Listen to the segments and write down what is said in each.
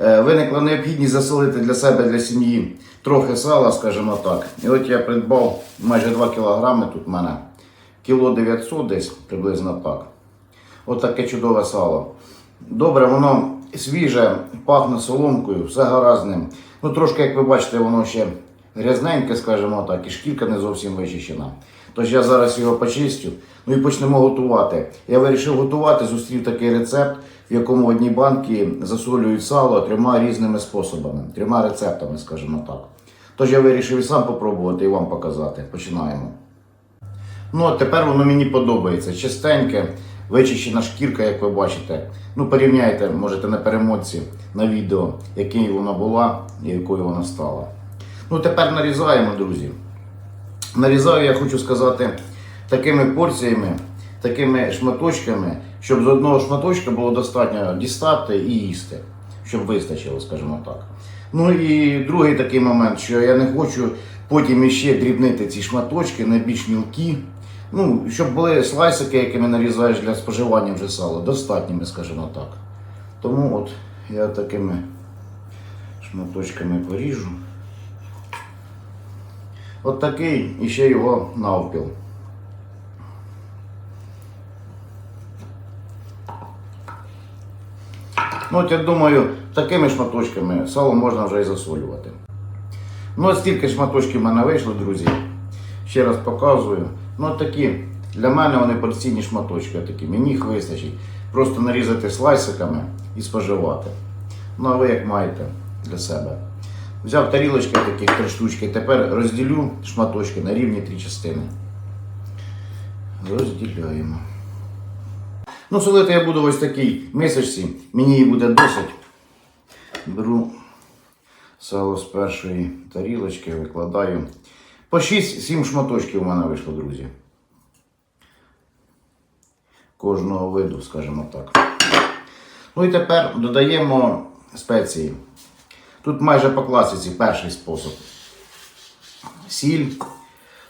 Е, Виникла необхідність засолити для себе, для сім'ї трохи сала, скажімо так. І от я придбав майже 2 кілограми, тут в мене кіло 900 десь, приблизно так. От таке чудове сало. Добре, воно свіже, пахне соломкою, все гаразд. Ну, трошки, як ви бачите, воно ще грязненьке, скажімо так, і шкірка не зовсім вичищена. Тож я зараз його почистю, ну і почнемо готувати. Я вирішив готувати, зустрів такий рецепт, в якому одні банки засолюють сало трьома різними способами, трьома рецептами, скажімо так. Тож я вирішив і сам попробувати і вам показати. Починаємо. Ну, а тепер воно мені подобається. Чистеньке, вичищена шкірка, як ви бачите. Ну, порівняйте, можете на перемотці на відео, якою вона була і якою вона стала. Ну, тепер нарізаємо, друзі. Нарізаю, я хочу сказати, такими порціями, такими шматочками, щоб з одного шматочка було достатньо дістати і їсти, щоб вистачило, скажімо так. Ну і другий такий момент, що я не хочу потім іще дрібнити ці шматочки на більш мілкі. Ну, щоб були слайсики, якими нарізаєш для споживання вже сала, достатніми, скажімо так. Тому от я такими шматочками поріжу. От такий і його навпіл. Ну, от я думаю, такими шматочками сало можна вже і засолювати. Ну, от стільки шматочків в мене вийшло, друзі. Ще раз показую. Ну, от такі, для мене вони порційні шматочки, такі. мені їх вистачить. Просто нарізати слайсиками і споживати. Ну, а ви як маєте для себе. Взяв тарілочки таких три штучки, тепер розділю шматочки на рівні три частини. Розділяємо. Ну, солити я буду ось такій мисочці. Мені її буде досить. Беру сало з першої тарілочки, викладаю. По 6-7 шматочків у мене вийшло, друзі. Кожного виду, скажімо так. Ну і тепер додаємо спеції. Тут майже по класиці перший спосіб. Сіль.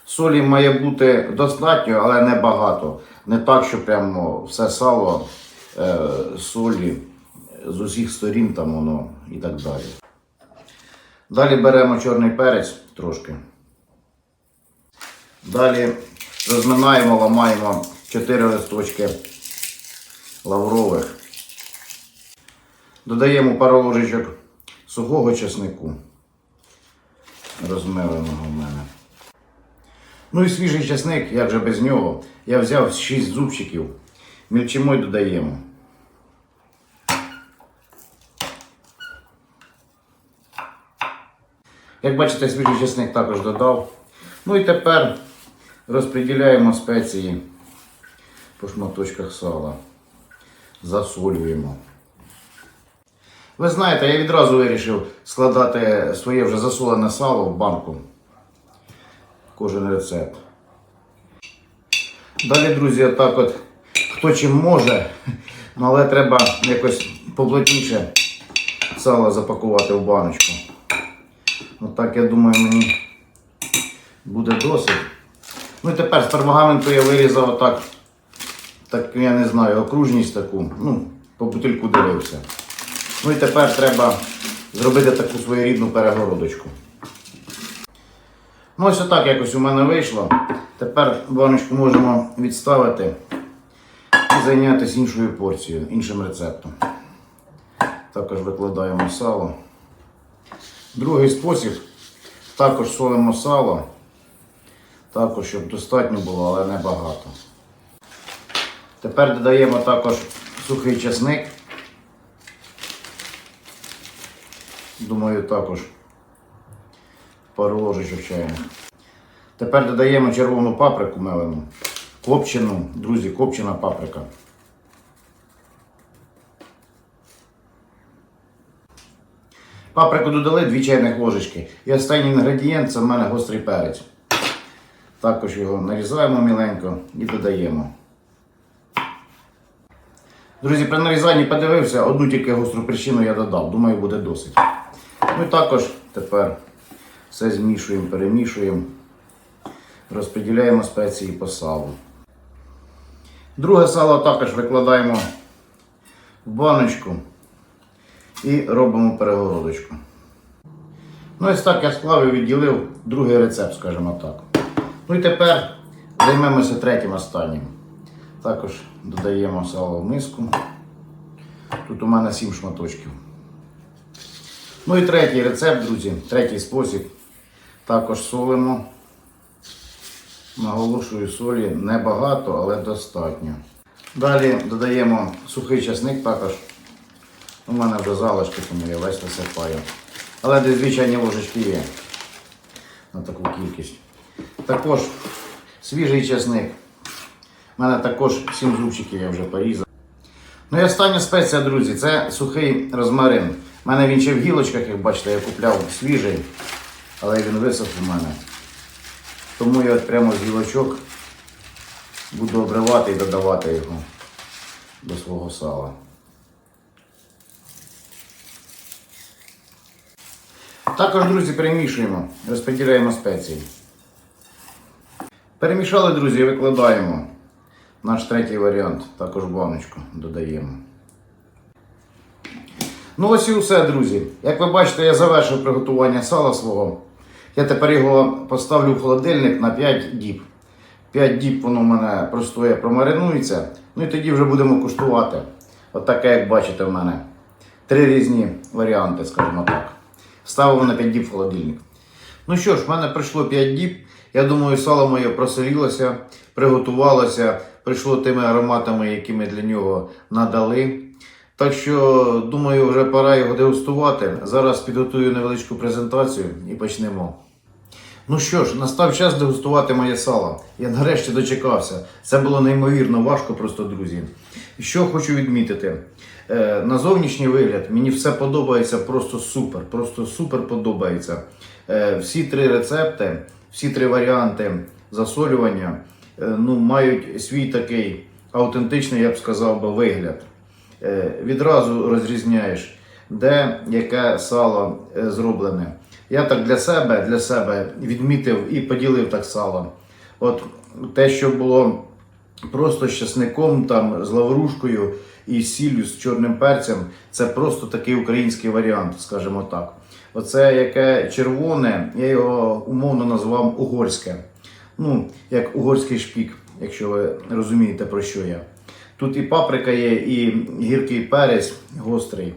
Солі має бути достатньо, але не багато. Не так, що прямо все сало е, солі з усіх сторін там воно і так далі. Далі беремо чорний перець трошки. Далі розминаємо, ламаємо 4 листочки лаврових. Додаємо пару ложечок сухого чеснику. Розмиленого в мене. Ну і свіжий чесник, як же без нього. Я взяв 6 зубчиків. Мільчимо й додаємо. Як бачите, свіжий чесник також додав. Ну і тепер розподіляємо спеції по шматочках сала. Засолюємо. Ви знаєте, я відразу вирішив складати своє вже засолене сало в банку. Кожен рецепт. Далі, друзі, отак от, хто чим може, ну, але треба якось поплотніше сало запакувати в баночку. Отак, я думаю, мені буде досить. Ну і тепер з пергаменту я вирізав отак, так, я не знаю, окружність таку, ну, по бутильку дивився. Ну і тепер треба зробити таку своєрідну перегородочку. Ну, ось отак якось у мене вийшло. Тепер баночку можемо відставити і зайнятися іншою порцією, іншим рецептом. Також викладаємо сало. Другий спосіб також солимо сало. Також, щоб достатньо було, але не багато. Тепер додаємо також сухий чесник. Думаю, також пару ложечок чайних. Тепер додаємо червону паприку мелену. Копчену, друзі, копчена паприка. Паприку додали 2 чайних ложечки. І останній інгредієнт це в мене гострий перець. Також його нарізаємо міленько і додаємо. Друзі, при нарізанні подивився, одну тільки гостру причину я додав. Думаю, буде досить. Ну і також тепер все змішуємо, перемішуємо, розподіляємо спеції по салу. Друге сало також викладаємо в баночку і робимо перегородочку. Ну, ось так я склав і відділив другий рецепт, скажімо так. Ну і тепер займемося третім останнім. Також додаємо сало в миску. Тут у мене 7 шматочків. Ну і третій рецепт, друзі, третій спосіб. Також солимо. Наголошую солі небагато, але достатньо. Далі додаємо сухий часник також. У мене вже залишки, тому я весь висипаю. Але десь звичайні ложечки є на таку кількість. Також свіжий часник. У мене також 7 зубчиків я вже порізав. Ну і остання спеція, друзі, це сухий розмарин. У мене він ще в гілочках, як бачите, я купляв свіжий, але він висох у мене. Тому я прямо з гілочок буду обривати і додавати його до свого сала. Також, друзі, перемішуємо, розподіляємо спеції. Перемішали, друзі, викладаємо. Наш третій варіант, також баночку додаємо. Ну ось і все, друзі. Як ви бачите, я завершив приготування сала свого. Я тепер його поставлю в холодильник на 5 діб. 5 діб воно в мене простоє, промаринується. Ну і тоді вже будемо куштувати. От таке, як бачите, в мене. Три різні варіанти, скажімо так. Ставимо на 5 діб в холодильник. Ну що ж, в мене пройшло 5 діб. Я думаю, сало моє просолілося, приготувалося, прийшло тими ароматами, які ми для нього надали. Так що, думаю, вже пора його дегустувати. Зараз підготую невеличку презентацію і почнемо. Ну що ж, настав час дегустувати моє сало. Я нарешті дочекався. Це було неймовірно важко, просто друзі. Що хочу відмітити. Е, на зовнішній вигляд мені все подобається просто супер. Просто супер подобається. Е, всі три рецепти, всі три варіанти засолювання е, ну, мають свій такий автентичний, я б сказав би, вигляд. Е, відразу розрізняєш, де яке сало е, зроблене. Я так для себе, для себе відмітив і поділив так сало. От те, що було просто з часником, там, з лаврушкою і сіллю, з чорним перцем, це просто такий український варіант, скажімо так. Оце яке червоне, я його умовно назвав угорське. Ну, як угорський шпік, якщо ви розумієте про що я. Тут і паприка є, і гіркий перець гострий.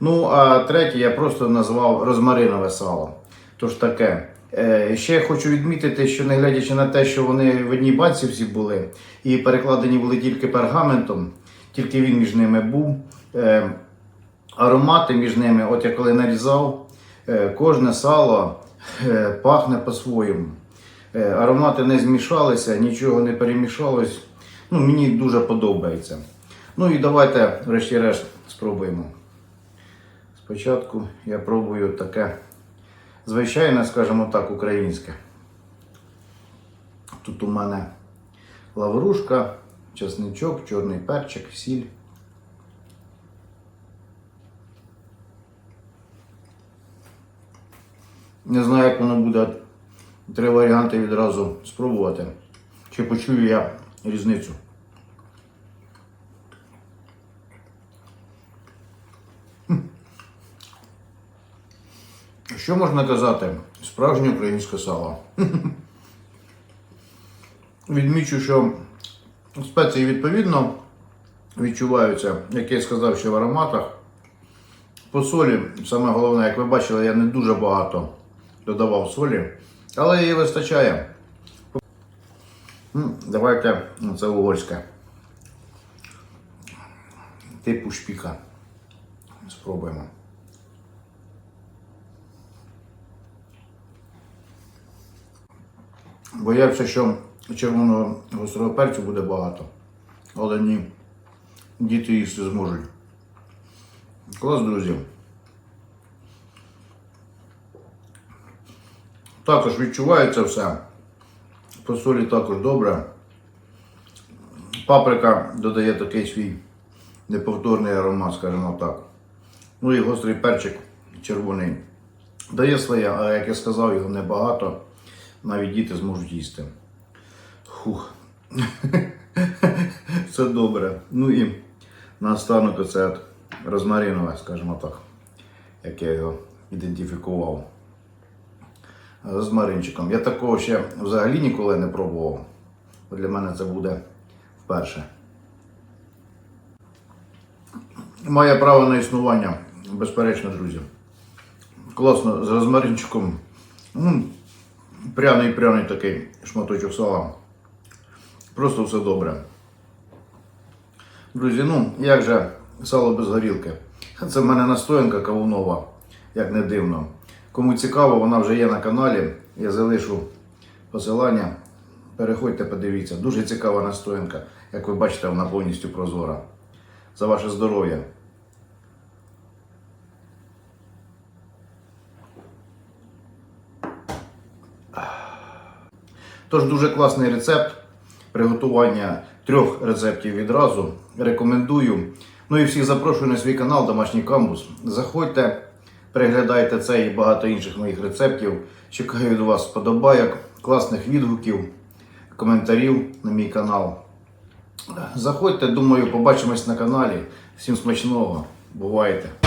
Ну, а третє я просто назвав розмаринове сало. Тож таке. Е, ще хочу відмітити, що не глядячи на те, що вони в одній банці всі були, і перекладені були тільки пергаментом, тільки він між ними був. Е, аромати між ними, от я коли нарізав, е, кожне сало пахне по-своєму. Аромати не змішалися, нічого не перемішалось. Ну, мені дуже подобається. Ну і давайте, врешті-решт, спробуємо. Спочатку я пробую таке звичайне, скажімо так, українське. Тут у мене лаврушка, чесничок, чорний перчик, сіль. Не знаю, як воно буде. Три варіанти відразу спробувати. Чи почую я різницю. Що можна казати? Справжнє українське сало. Відмічу, що спеції відповідно відчуваються, як я сказав, ще в ароматах. По солі, саме головне, як ви бачили, я не дуже багато додавав солі, але її вистачає. Давайте це угорське. Типу шпіка. Спробуємо. Боявся, що червоного гострого перцю буде багато. Але ні. Діти їсти зможуть. Клас, друзі. Також відчувається все. По також добре. Паприка додає такий свій неповторний аромат, скажімо так. Ну і гострий перчик червоний. Дає своє, а як я сказав, його небагато. Навіть діти зможуть їсти. Хух. Це добре. Ну і наостанок оце розмаринове, скажімо так, як я його ідентифікував. З маринчиком. Я такого ще взагалі ніколи не пробував. Для мене це буде вперше. Має право на існування, безперечно, друзі. Класно, з розмаринчиком. Пряний пряний такий шматочок сала. Просто все добре. Друзі, ну як же сало без горілки? Це в мене настоянка кавунова, як не дивно. Кому цікаво, вона вже є на каналі. Я залишу посилання. Переходьте, подивіться. Дуже цікава настоянка. Як ви бачите, вона повністю прозора. За ваше здоров'я. Тож дуже класний рецепт приготування трьох рецептів відразу. Рекомендую. Ну і всіх запрошую на свій канал Домашній Камбус. Заходьте, переглядайте це і багато інших моїх рецептів. Чекаю від вас вподобайок, класних відгуків, коментарів на мій канал. Заходьте, думаю, побачимось на каналі. Всім смачного. Бувайте!